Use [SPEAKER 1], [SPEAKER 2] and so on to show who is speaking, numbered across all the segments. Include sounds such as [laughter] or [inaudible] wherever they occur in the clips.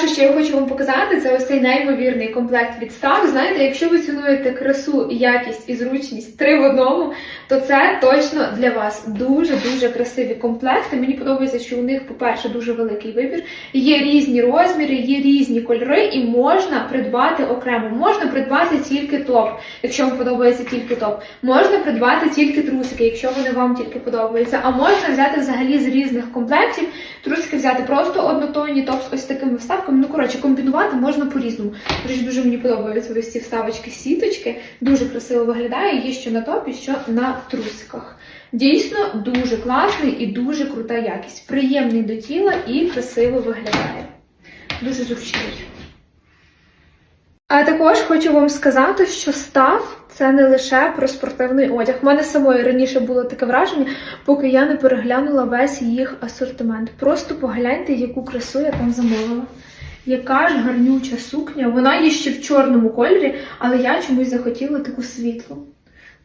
[SPEAKER 1] Перше, що я хочу вам показати, це ось цей неймовірний комплект від Став. Знаєте, якщо ви цінуєте красу, якість і зручність три в одному, то це точно для вас дуже дуже красиві комплекти. Мені подобається, що у них, по-перше, дуже великий вибір. Є різні розміри, є різні кольори, і можна придбати окремо. Можна придбати тільки топ, якщо вам подобається тільки топ. Можна придбати тільки трусики, якщо вони вам тільки подобаються. А можна взяти взагалі з різних комплектів. Трусики взяти просто однотонні, топ з ось такими вставками. Ну коротше, комбінувати можна по-різному. Речі, дуже мені подобаються ось ці вставочки сіточки. Дуже красиво виглядає. Є що на топі, що на трусиках. Дійсно дуже класний і дуже крута якість. Приємний до тіла і красиво виглядає. Дуже зручний. А також хочу вам сказати, що став це не лише про спортивний одяг. У мене самої раніше було таке враження, поки я не переглянула весь їх асортимент. Просто погляньте, яку красу я там замовила. Яка ж гарнюча сукня. Вона є ще в чорному кольорі, але я чомусь захотіла таку світлу.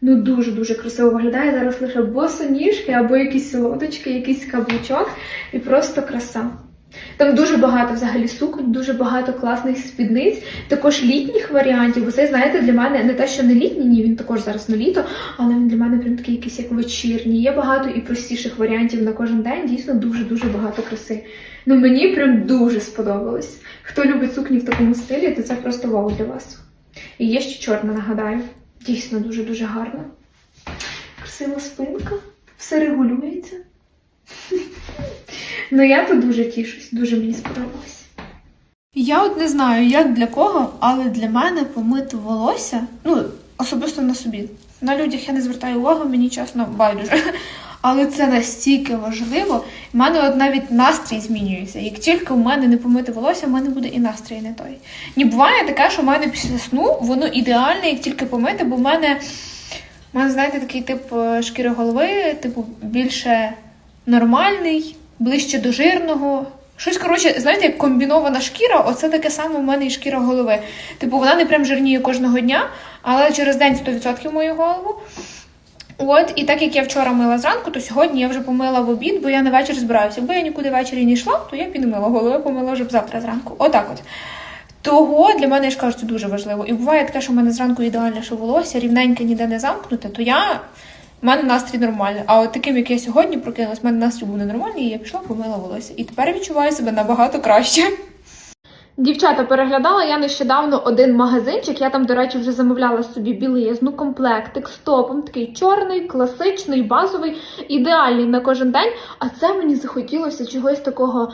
[SPEAKER 1] Ну дуже-дуже красиво виглядає. Зараз лише босоніжки або якісь лодочки, якийсь каблучок і просто краса. Там дуже багато взагалі суконь, дуже багато класних спідниць, також літніх варіантів. Бо це, знаєте, для мене не те, що не літній, ні, він також зараз на літо, але він для мене прям такий якийсь як вечірній. Є багато і простіших варіантів на кожен день. Дійсно, дуже-дуже багато краси. Ну мені прям дуже сподобалось. Хто любить сукні в такому стилі, то це просто вау для вас. І є ще чорна, нагадаю. Дійсно дуже-дуже гарна. Красива спинка, все регулюється. Ну я тут дуже тішусь, дуже мені сподобалось. Я от не знаю, як для кого, але для мене помити волосся, ну, особисто на собі. На людях я не звертаю увагу, мені чесно байдуже. Але це настільки важливо. У мене от навіть настрій змінюється. Як тільки у мене не помити волосся, в мене буде і настрій не той. Ні, буває таке, що в мене після сну воно ідеальне, як тільки помити, бо в мене, в мене знаєте, такий тип е, шкіри голови, типу, більше нормальний, ближче до жирного. Щось, коротше, знаєте, як комбінована шкіра, оце таке саме в мене і шкіра голови. Типу, вона не прям жирніє кожного дня, але через день 100% мою голову. От, і так як я вчора мила зранку, то сьогодні я вже помила в обід, бо я на вечір збираюся. Якби я нікуди ввечері не йшла, то я і голову, помила вже завтра зранку. Отак от. Того для мене я ж кажу, це дуже важливо. І буває таке, що в мене зранку ідеальне, що волосся рівненьке ніде не замкнуте, то я. У мене настрій нормальний. А от таким, як я сьогодні прокинулась, в мене настрій був ненормальний, і я пішла помила волосся. І тепер відчуваю себе набагато краще. Дівчата, переглядала я нещодавно один магазинчик. Я там, до речі, вже замовляла собі білизну, комплектик з топом, такий чорний, класичний, базовий, ідеальний на кожен день. А це мені захотілося чогось такого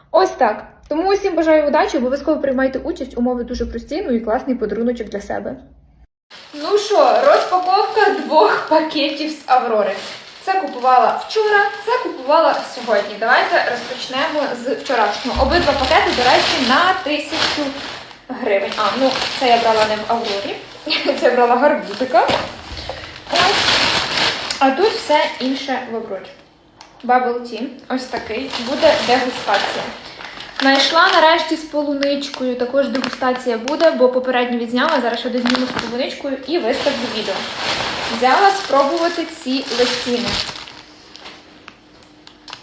[SPEAKER 1] Ось так. Тому усім бажаю удачі, обов'язково приймайте участь, умови дуже прості, ну і класний подаруночок для себе. Ну що, розпаковка двох пакетів з Аврори. Це купувала вчора, це купувала сьогодні. Давайте розпочнемо з вчорашнього. Обидва пакети, до речі, на тисячу гривень. А, ну це я брала не в Аврорі, [laughs] це я брала гарбузика. Ось. А тут все інше в Аврорі. Bubble Tea, ось такий, буде дегустація. Знайшла нарешті з полуничкою, також дегустація буде, бо попередньо відзняла, зараз ще дозніму з полуничкою і виставлю відео. Взяла спробувати ці лисіни.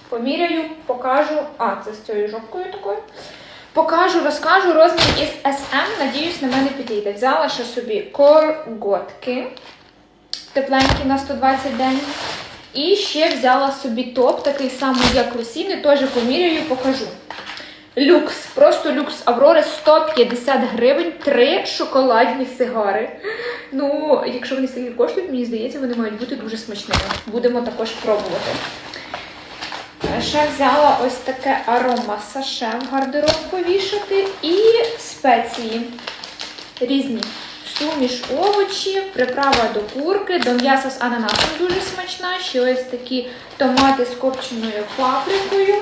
[SPEAKER 1] Поміряю, покажу. А, це з цією жопкою такою. Покажу, розкажу розмір із SM, надіюсь, на мене підійде. Взяла ще собі корготки тепленькі на 120 день. І ще взяла собі топ, такий самий, як лосіни, теж поміряю, покажу. Люкс, просто люкс Аврори 150 гривень, три шоколадні сигари. Ну, якщо вони стільки коштують, мені здається, вони мають бути дуже смачними. Будемо також пробувати. Ще взяла ось таке арома саше в гардероб повішати і спеції різні. Суміш овочів, приправа до курки, до м'яса з ананасом дуже смачна. Ще ось такі томати з копченою паприкою,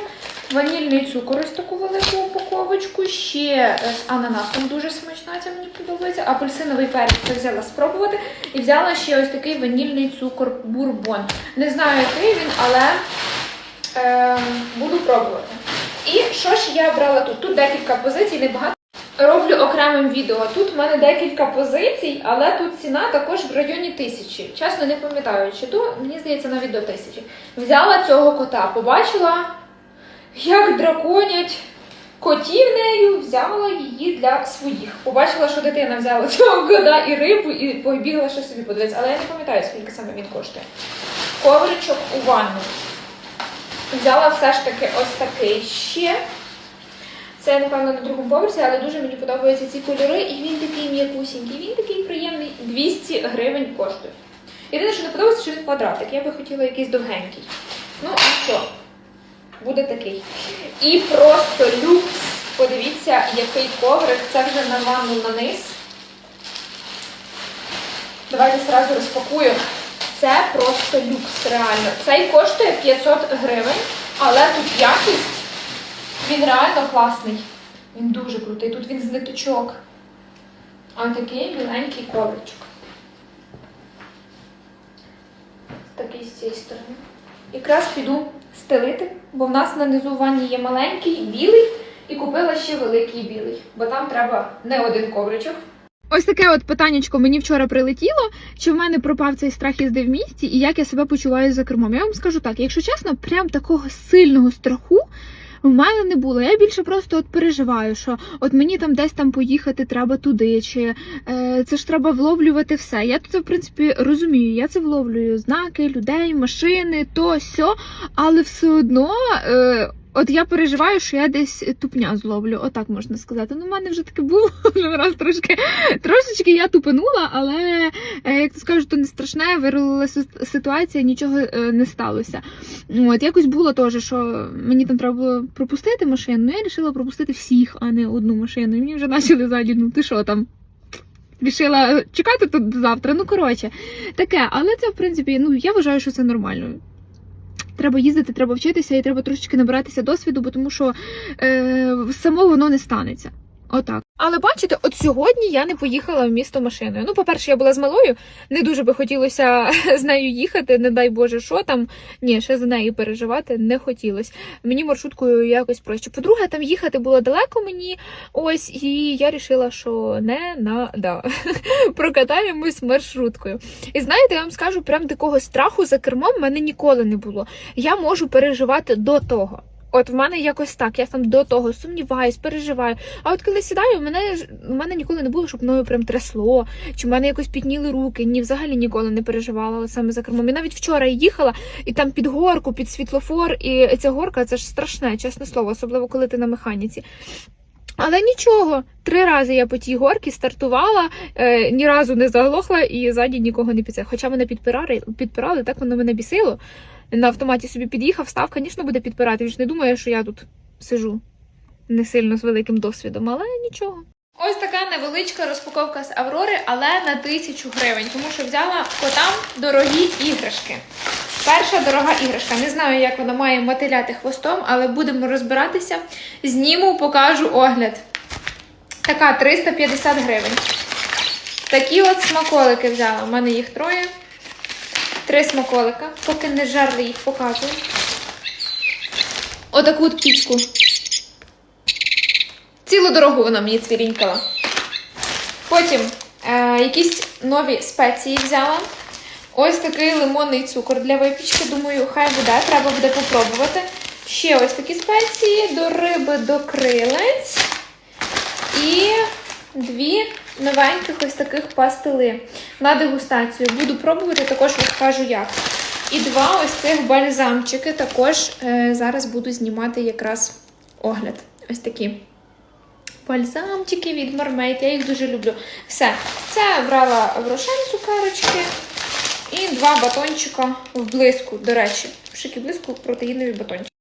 [SPEAKER 1] ванільний цукор ось таку велику упаковочку, ще е, з ананасом дуже смачна, це мені подобається. Апельсиновий перець це взяла спробувати. І взяла ще ось такий ванільний цукор бурбон. Не знаю, який він, але е, буду пробувати. І що ж я брала тут? Тут декілька позицій, небагато. Роблю окремим відео. Тут в мене декілька позицій, але тут ціна також в районі тисячі. Чесно, не пам'ятаю, чи до, мені здається, навіть до тисячі. Взяла цього кота, побачила, як драконять котів нею, взяла її для своїх. Побачила, що дитина взяла [laughs] цього кота і рибу, і побігла ще собі подивитися. Але я не пам'ятаю, скільки саме він коштує. Ковричок у ванну. Взяла все ж таки ось такий ще. Це, напевно, на другому поверсі, але дуже мені подобаються ці кольори, і він такий м'якусінький, він такий приємний, 200 гривень коштує. Єдине, що не подобається, що він квадратик. Я би хотіла якийсь довгенький. Ну, а що? Буде такий. І просто люкс. Подивіться, який коврик. Це вже на ванну на низ. Давайте зразу розпакую. Це просто люкс, реально. Цей коштує 500 гривень, але тут якість. Він реально класний. Він дуже крутий. Тут він з ниточок. А такий біленький ковричок. Такий з цієї сторони. Якраз піду стелити, бо в нас на низу в ванні є маленький, білий, і купила ще великий білий, бо там треба не один ковричок. Ось таке от питаннячко мені вчора прилетіло, чи в мене пропав цей страх їзди в місті, і як я себе почуваю за кермом. Я вам скажу так, якщо чесно, прям такого сильного страху в мене не було. Я більше просто от переживаю, що от мені там десь там поїхати треба туди, чи е, це ж треба вловлювати все. Я це в принципі розумію. Я це вловлюю знаки, людей, машини, то сьо, але все одно. Е, От я переживаю, що я десь тупня зловлю, отак можна сказати. Ну, в мене вже таке було [laughs] вже раз трошки трошечки я тупанула, але е, як то скажу, то не страшне, вирулилася ситуація, нічого е, не сталося. От якось було теж, що мені там треба було пропустити машину. Ну я вирішила пропустити всіх, а не одну машину. І мені вже почали ззаді, ну ти що там? Рішила чекати тут завтра. Ну коротше, таке, але це в принципі, ну я вважаю, що це нормально. Треба їздити, треба вчитися і треба трошечки набиратися досвіду, бо тому що е, само воно не станеться. Отак. Але бачите, от сьогодні я не поїхала в місто машиною. Ну, по-перше, я була з малою, не дуже би хотілося [laughs] з нею їхати, не дай Боже, що там. Ні, ще за нею переживати не хотілося. Мені маршруткою якось проще. По-друге, там їхати було далеко мені. Ось, і я рішила, що не надо. [laughs] Прокатаємось маршруткою. І знаєте, я вам скажу, прям такого страху за кермом в мене ніколи не було. Я можу переживати до того. От в мене якось так, я там до того сумніваюсь, переживаю. А от коли сідаю, в мене в мене ніколи не було, щоб мною прям трясло, чи в мене якось підніли руки. Ні, взагалі ніколи не переживала саме за кермом. І навіть вчора їхала, і там під горку, під світлофор, і ця горка це ж страшне, чесне слово, особливо коли ти на механіці. Але нічого, три рази я по тій горці стартувала, е, ні разу не заглохла і ззаді нікого не підсе. Хоча мене підпирали, підпирали, так воно мене бісило. На автоматі собі під'їхав, став, звісно, буде підпирати. Він ж не думає, що я тут сижу не сильно з великим досвідом, але нічого. Ось така невеличка розпаковка з Аврори, але на тисячу гривень, тому що взяла котам дорогі іграшки. Перша дорога іграшка. Не знаю, як вона має мотиляти хвостом, але будемо розбиратися. Зніму, покажу огляд. Така 350 гривень. Такі от смаколики взяла. У мене їх троє. Три смаколика. Поки не жарли їх показую. Отаку от птічку. Цілу дорогу вона мені цвірінькала. Потім е, якісь нові спеції взяла. Ось такий лимонний цукор для випічки. Думаю, хай буде, треба буде попробувати. Ще ось такі спеції до риби, до крилець. І дві новеньких ось таких пастили на дегустацію. Буду пробувати, також розкажу як. І два ось цих бальзамчики також е, зараз буду знімати якраз огляд. Ось такі. Бальзамчики від Мармейт, я їх дуже люблю. Все, це брала в рошен цукерочки і два батончика в блиску, до речі, в шики блиску протеїнові батончики.